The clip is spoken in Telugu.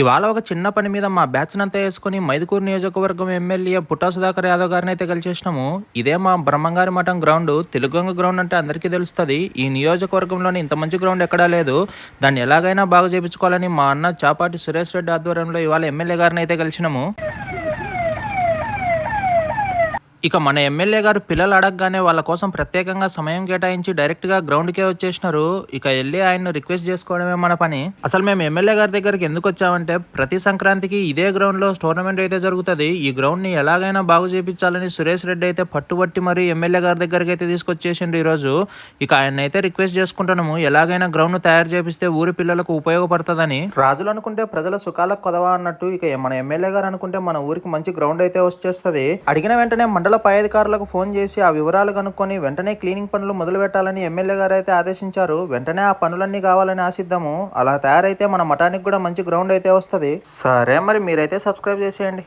ఇవాళ ఒక చిన్న పని మీద మా బ్యాచ్నంతా వేసుకుని మైదుకూరు నియోజకవర్గం ఎమ్మెల్యే పుట్టా సుధాకర్ యాదవ్ గారిని అయితే కలిసేసినాము. ఇదే మా బ్రహ్మంగారి మఠం గ్రౌండ్. తెలుగంగ గ్రౌండ్ అంటే అందరికీ తెలుస్తుంది. ఈ నియోజకవర్గంలోని ఇంత మంచి గ్రౌండ్ ఎక్కడా లేదు. దాన్ని ఎలాగైనా బాగా చేపించుకోవాలని మా అన్న చాపాటి సురేష్ రెడ్డి ఆధ్వర్యంలో ఇవాళ ఎమ్మెల్యే గారిని అయితే కలిసినాము. ఇక మన ఎమ్మెల్యే గారు పిల్లలు అడగగానే వాళ్ళ కోసం ప్రత్యేకంగా సమయం కేటాయించి డైరెక్ట్గా గ్రౌండ్ కే వచ్చేసినారు. ఇక వెళ్ళి ఆయన్ను రిక్వెస్ట్ చేసుకోవడమే మన పని. అసలు మేము ఎమ్మెల్యే గారి దగ్గరికి ఎందుకు వచ్చామంటే ప్రతి సంక్రాంతికి ఇదే గ్రౌండ్లో టోర్నమెంట్ అయితే జరుగుతుంది. ఈ గ్రౌండ్ని ఎలాగైనా బాగు చేపించాలని సురేష్ రెడ్డి అయితే పట్టుబట్టి మరి ఎమ్మెల్యే గారి దగ్గరికి అయితే తీసుకొచ్చేసిండు ఈ రోజు ఇక ఆయన అయితే రిక్వెస్ట్ చేసుకుంటున్నాము. ఎలాగైనా గ్రౌండ్ తయారు చేపిస్తే ఊరి పిల్లలకు ఉపయోగపడుతుందని. రాజులు అనుకుంటే ప్రజల సుఖాలకు కొదవా అన్నట్టు ఇక మన ఎమ్మెల్యే గారు అనుకుంటే మన ఊరికి మంచి గ్రౌండ్ అయితే వచ్చేస్తుంది. అడిగిన వెంటనే మండల పై అధికారులకు ఫోన్ చేసి ఆ వివరాలు కనుక్కొని వెంటనే క్లీనింగ్ పనులు మొదలు పెట్టాలని ఎమ్మెల్యే గారు అయితే ఆదేశించారు. వెంటనే ఆ పనులన్నీ కావాలని ఆశిద్దాము. అలా తయారైతే మన మఠానికి కూడా మంచి గ్రౌండ్ అయితే వస్తుంది. సరే మరి మీరైతే సబ్స్క్రైబ్ చేసేయండి.